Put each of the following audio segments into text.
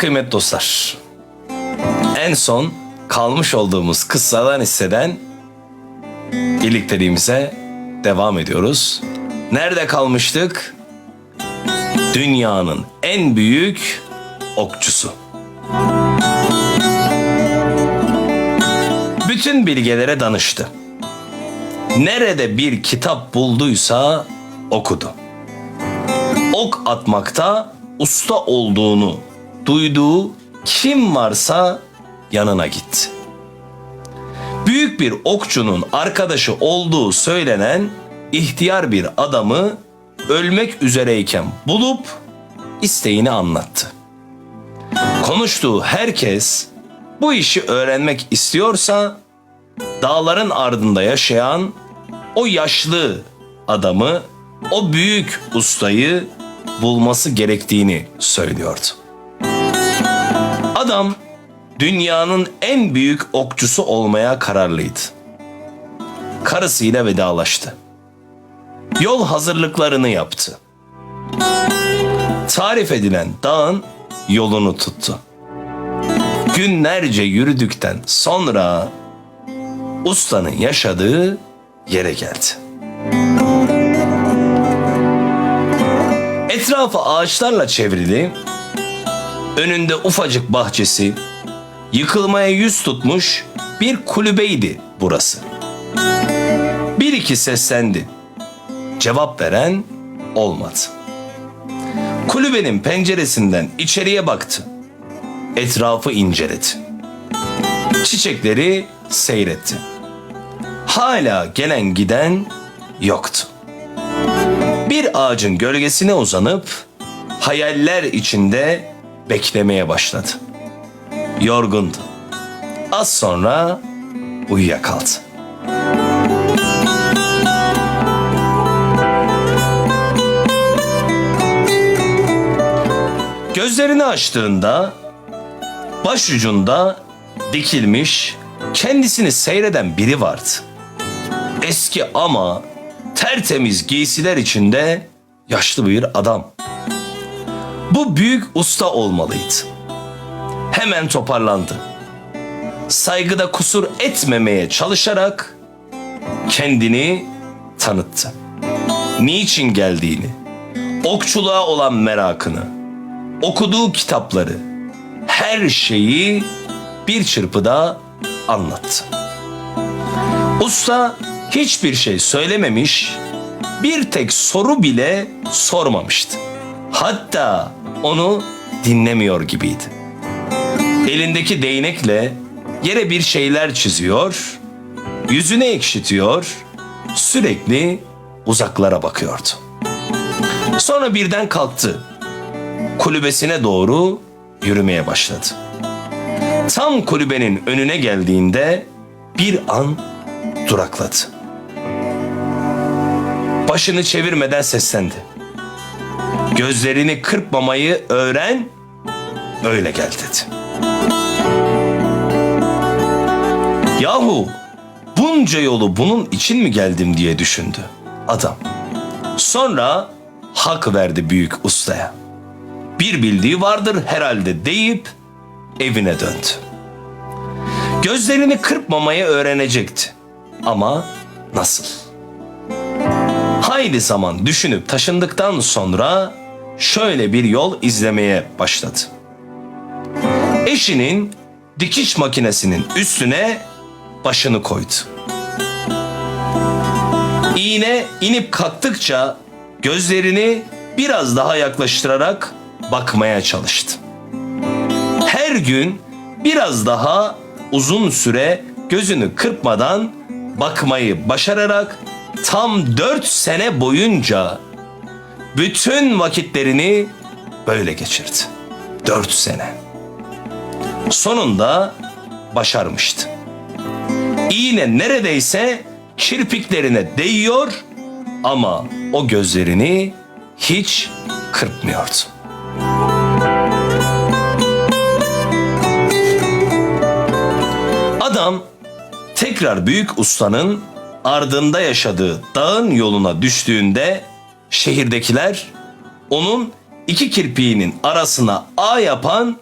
kıymetli dostlar. En son kalmış olduğumuz kıssadan hisseden birlikteliğimize devam ediyoruz. Nerede kalmıştık? Dünyanın en büyük okçusu. Bütün bilgelere danıştı. Nerede bir kitap bulduysa okudu. Ok atmakta usta olduğunu duyduğu kim varsa yanına gitti. Büyük bir okçunun arkadaşı olduğu söylenen ihtiyar bir adamı ölmek üzereyken bulup isteğini anlattı. Konuştuğu herkes bu işi öğrenmek istiyorsa dağların ardında yaşayan o yaşlı adamı, o büyük ustayı bulması gerektiğini söylüyordu. Adam dünyanın en büyük okçusu olmaya kararlıydı. Karısıyla vedalaştı. Yol hazırlıklarını yaptı. Tarif edilen dağın yolunu tuttu. Günlerce yürüdükten sonra ustanın yaşadığı yere geldi. Etrafı ağaçlarla çevrili, önünde ufacık bahçesi, yıkılmaya yüz tutmuş bir kulübeydi burası. Bir iki seslendi. Cevap veren olmadı. Kulübenin penceresinden içeriye baktı. Etrafı inceledi. Çiçekleri seyretti. Hala gelen giden yoktu. Bir ağacın gölgesine uzanıp hayaller içinde beklemeye başladı. Yorgundu. Az sonra uyuyakaldı. Gözlerini açtığında başucunda dikilmiş kendisini seyreden biri vardı. Eski ama tertemiz giysiler içinde yaşlı bir adam. Bu büyük usta olmalıydı. Hemen toparlandı. Saygıda kusur etmemeye çalışarak kendini tanıttı. Niçin geldiğini, okçuluğa olan merakını, okuduğu kitapları, her şeyi bir çırpıda anlattı. Usta hiçbir şey söylememiş, bir tek soru bile sormamıştı. Hatta onu dinlemiyor gibiydi. Elindeki değnekle yere bir şeyler çiziyor, yüzüne ekşitiyor, sürekli uzaklara bakıyordu. Sonra birden kalktı. Kulübesine doğru yürümeye başladı. Tam kulübenin önüne geldiğinde bir an durakladı. Başını çevirmeden seslendi. Gözlerini kırpmamayı öğren, öyle gel dedi. Yahu bunca yolu bunun için mi geldim diye düşündü adam. Sonra hak verdi büyük ustaya. Bir bildiği vardır herhalde deyip evine döndü. Gözlerini kırpmamayı öğrenecekti. Ama nasıl? Hayli zaman düşünüp taşındıktan sonra şöyle bir yol izlemeye başladı. Eşinin dikiş makinesinin üstüne başını koydu. İğne inip kalktıkça gözlerini biraz daha yaklaştırarak bakmaya çalıştı. Her gün biraz daha uzun süre gözünü kırpmadan bakmayı başararak tam dört sene boyunca bütün vakitlerini böyle geçirdi. Dört sene. Sonunda başarmıştı. İğne neredeyse kirpiklerine değiyor ama o gözlerini hiç kırpmıyordu. Adam tekrar büyük ustanın ardında yaşadığı dağın yoluna düştüğünde şehirdekiler onun iki kirpiğinin arasına ağ yapan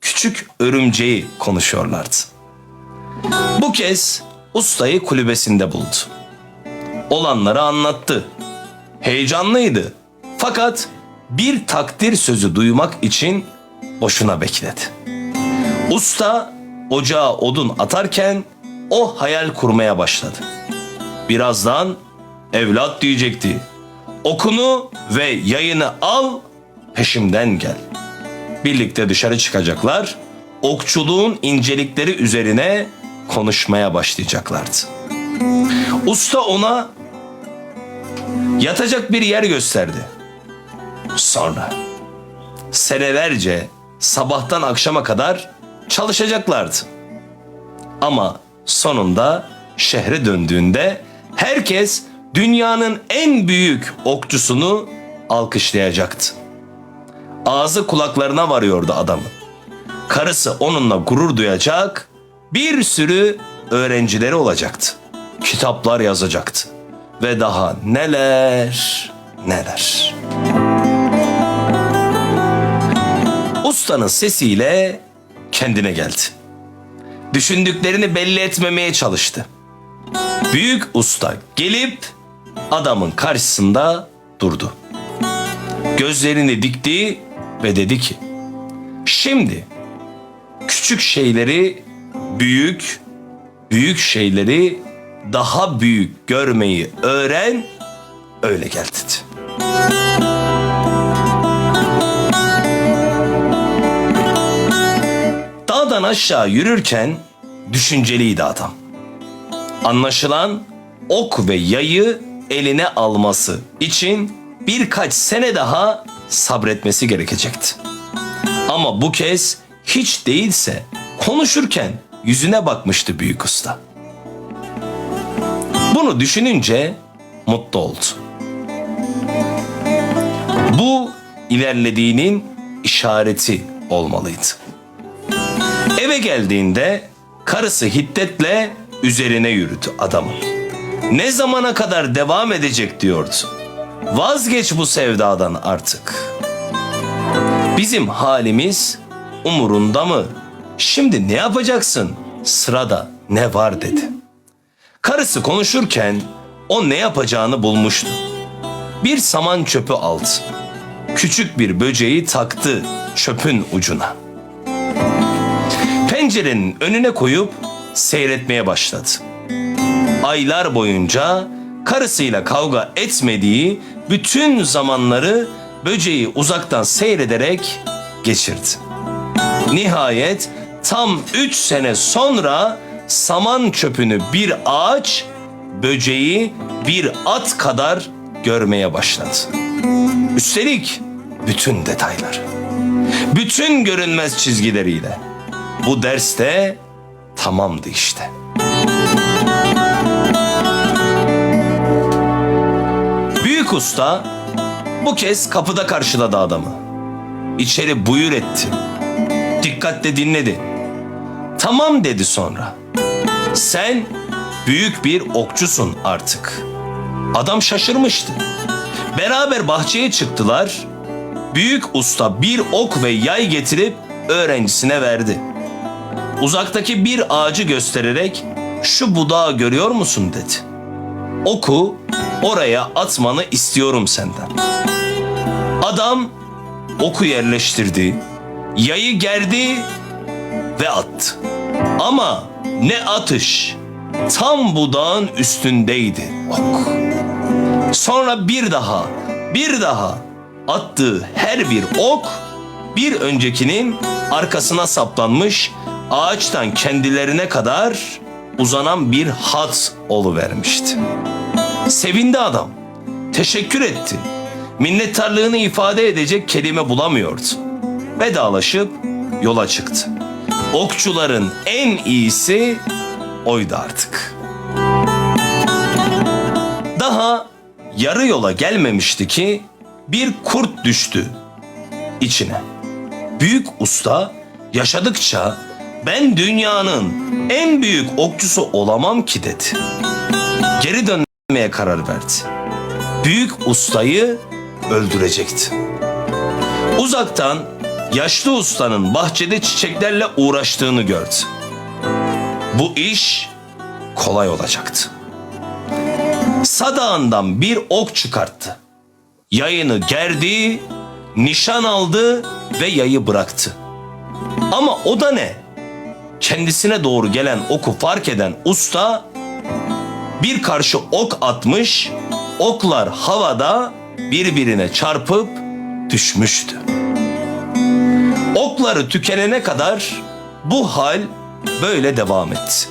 küçük örümceği konuşuyorlardı. Bu kez ustayı kulübesinde buldu. Olanları anlattı. Heyecanlıydı. Fakat bir takdir sözü duymak için boşuna bekledi. Usta ocağa odun atarken o hayal kurmaya başladı. Birazdan evlat diyecekti. Okunu ve yayını al, peşimden gel. Birlikte dışarı çıkacaklar, okçuluğun incelikleri üzerine konuşmaya başlayacaklardı. Usta ona yatacak bir yer gösterdi. Sonra senelerce sabahtan akşama kadar çalışacaklardı. Ama sonunda şehre döndüğünde herkes dünyanın en büyük okçusunu alkışlayacaktı. Ağzı kulaklarına varıyordu adamın. Karısı onunla gurur duyacak, bir sürü öğrencileri olacaktı. Kitaplar yazacaktı. Ve daha neler neler. Ustanın sesiyle kendine geldi. Düşündüklerini belli etmemeye çalıştı. Büyük usta gelip adamın karşısında durdu. Gözlerini dikti ve dedi ki: "Şimdi küçük şeyleri büyük, büyük şeyleri daha büyük görmeyi öğren, öyle gel." dedi. Dağdan aşağı yürürken düşünceliydi adam. Anlaşılan ok ve yayı eline alması için birkaç sene daha sabretmesi gerekecekti. Ama bu kez hiç değilse konuşurken yüzüne bakmıştı büyük usta. Bunu düşününce mutlu oldu. Bu ilerlediğinin işareti olmalıydı. Eve geldiğinde karısı hiddetle üzerine yürüdü adamın. Ne zamana kadar devam edecek diyordu. Vazgeç bu sevdadan artık. Bizim halimiz umurunda mı? Şimdi ne yapacaksın? Sırada ne var dedi. Karısı konuşurken o ne yapacağını bulmuştu. Bir saman çöpü aldı. Küçük bir böceği taktı çöpün ucuna pencerenin önüne koyup seyretmeye başladı. Aylar boyunca karısıyla kavga etmediği bütün zamanları böceği uzaktan seyrederek geçirdi. Nihayet tam üç sene sonra saman çöpünü bir ağaç, böceği bir at kadar görmeye başladı. Üstelik bütün detayları, bütün görünmez çizgileriyle. Bu derste tamamdı işte. Büyük usta bu kez kapıda karşıladı adamı. İçeri buyur etti. Dikkatle dinledi. Tamam dedi sonra. Sen büyük bir okçusun artık. Adam şaşırmıştı. Beraber bahçeye çıktılar. Büyük usta bir ok ve yay getirip öğrencisine verdi uzaktaki bir ağacı göstererek şu budağı görüyor musun dedi. Oku oraya atmanı istiyorum senden. Adam oku yerleştirdi, yayı gerdi ve attı. Ama ne atış, tam budağın üstündeydi ok. Sonra bir daha, bir daha attığı her bir ok bir öncekinin arkasına saplanmış ağaçtan kendilerine kadar uzanan bir hat vermişti. Sevindi adam. Teşekkür etti. Minnettarlığını ifade edecek kelime bulamıyordu. Vedalaşıp yola çıktı. Okçuların en iyisi oydu artık. Daha yarı yola gelmemişti ki bir kurt düştü içine. Büyük usta yaşadıkça ben dünyanın en büyük okçusu olamam ki dedi. Geri dönmeye karar verdi. Büyük ustayı öldürecekti. Uzaktan yaşlı ustanın bahçede çiçeklerle uğraştığını gördü. Bu iş kolay olacaktı. Sadağından bir ok çıkarttı. Yayını gerdi, nişan aldı ve yayı bıraktı. Ama o da ne? Kendisine doğru gelen oku fark eden usta bir karşı ok atmış, oklar havada birbirine çarpıp düşmüştü. Okları tükenene kadar bu hal böyle devam etti.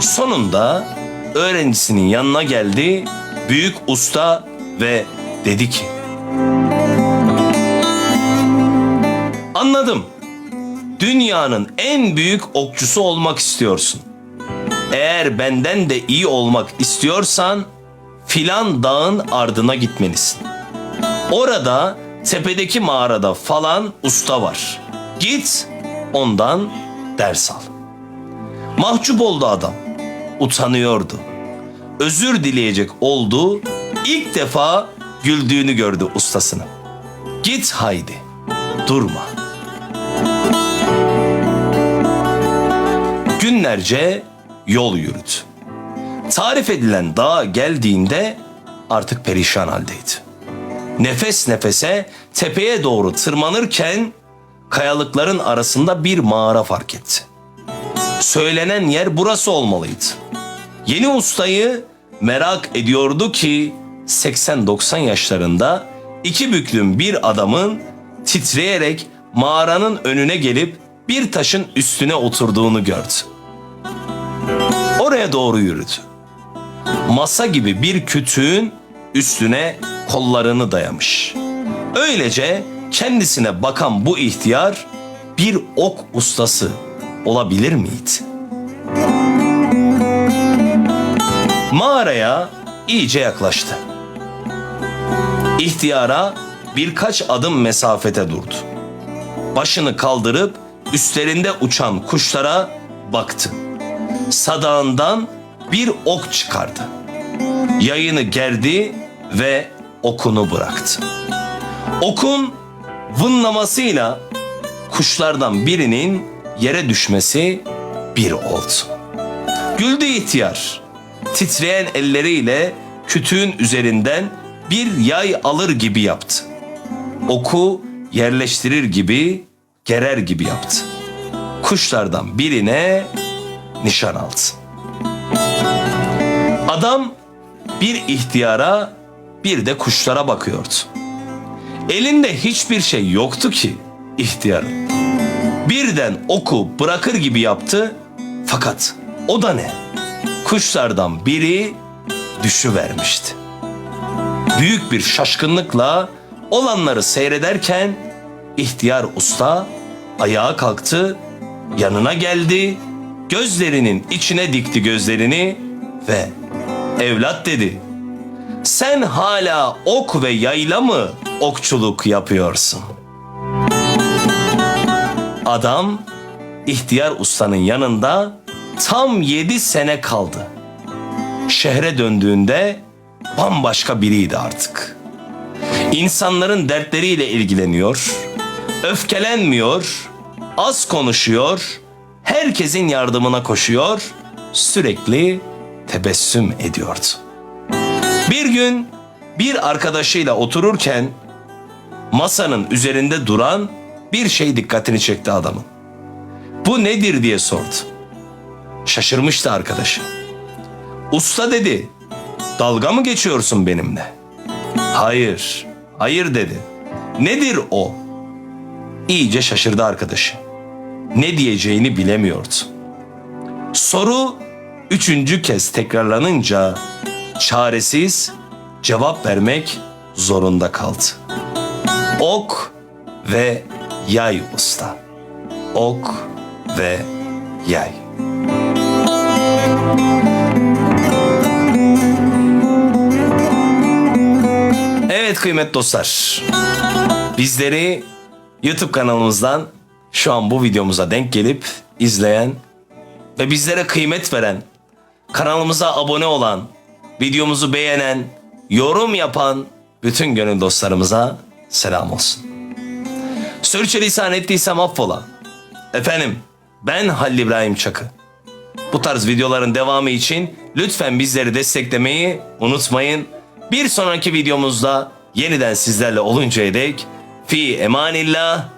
Sonunda öğrencisinin yanına geldi büyük usta ve dedi ki Anladım. Dünyanın en büyük okçusu olmak istiyorsun. Eğer benden de iyi olmak istiyorsan filan dağın ardına gitmelisin. Orada tepedeki mağarada falan usta var. Git ondan ders al. Mahcup oldu adam. Utanıyordu. Özür dileyecek oldu. İlk defa güldüğünü gördü ustasının. Git haydi. Durma. Günlerce yol yürüdü. Tarif edilen dağa geldiğinde artık perişan haldeydi. Nefes nefese tepeye doğru tırmanırken kayalıkların arasında bir mağara fark etti. Söylenen yer burası olmalıydı. Yeni ustayı merak ediyordu ki 80-90 yaşlarında iki büklüm bir adamın titreyerek mağaranın önüne gelip bir taşın üstüne oturduğunu gördü. Oraya doğru yürüdü. Masa gibi bir kütüğün üstüne kollarını dayamış. Öylece kendisine bakan bu ihtiyar bir ok ustası olabilir miydi? Mağaraya iyice yaklaştı. İhtiyara birkaç adım mesafete durdu. Başını kaldırıp üstlerinde uçan kuşlara baktı. Sadağından bir ok çıkardı. Yayını gerdi ve okunu bıraktı. Okun vınlamasıyla kuşlardan birinin yere düşmesi bir oldu. Güldü ihtiyar. Titreyen elleriyle kütüğün üzerinden bir yay alır gibi yaptı. Oku yerleştirir gibi, gerer gibi yaptı. Kuşlardan birine nişan aldı. Adam bir ihtiyara bir de kuşlara bakıyordu. Elinde hiçbir şey yoktu ki ihtiyarın. Birden oku bırakır gibi yaptı fakat o da ne? Kuşlardan biri düşüvermişti. Büyük bir şaşkınlıkla olanları seyrederken ihtiyar usta ayağa kalktı, yanına geldi, gözlerinin içine dikti gözlerini ve evlat dedi. Sen hala ok ve yayla mı okçuluk yapıyorsun? Adam ihtiyar ustanın yanında tam yedi sene kaldı. Şehre döndüğünde bambaşka biriydi artık. İnsanların dertleriyle ilgileniyor, öfkelenmiyor, az konuşuyor, herkesin yardımına koşuyor, sürekli tebessüm ediyordu. Bir gün bir arkadaşıyla otururken masanın üzerinde duran bir şey dikkatini çekti adamın. Bu nedir diye sordu. Şaşırmıştı arkadaşı. Usta dedi. Dalga mı geçiyorsun benimle? Hayır. Hayır dedi. Nedir o? İyice şaşırdı arkadaşı. Ne diyeceğini bilemiyordu. Soru üçüncü kez tekrarlanınca çaresiz cevap vermek zorunda kaldı. Ok ve yay usta. Ok ve yay. Evet kıymetli dostlar. Bizleri YouTube kanalımızdan şu an bu videomuza denk gelip izleyen ve bizlere kıymet veren, kanalımıza abone olan, videomuzu beğenen, yorum yapan bütün gönül dostlarımıza selam olsun. Sürçülisan ettiysem affola. Efendim ben Halil İbrahim Çakı. Bu tarz videoların devamı için lütfen bizleri desteklemeyi unutmayın. Bir sonraki videomuzda yeniden sizlerle oluncaya dek fi emanillah.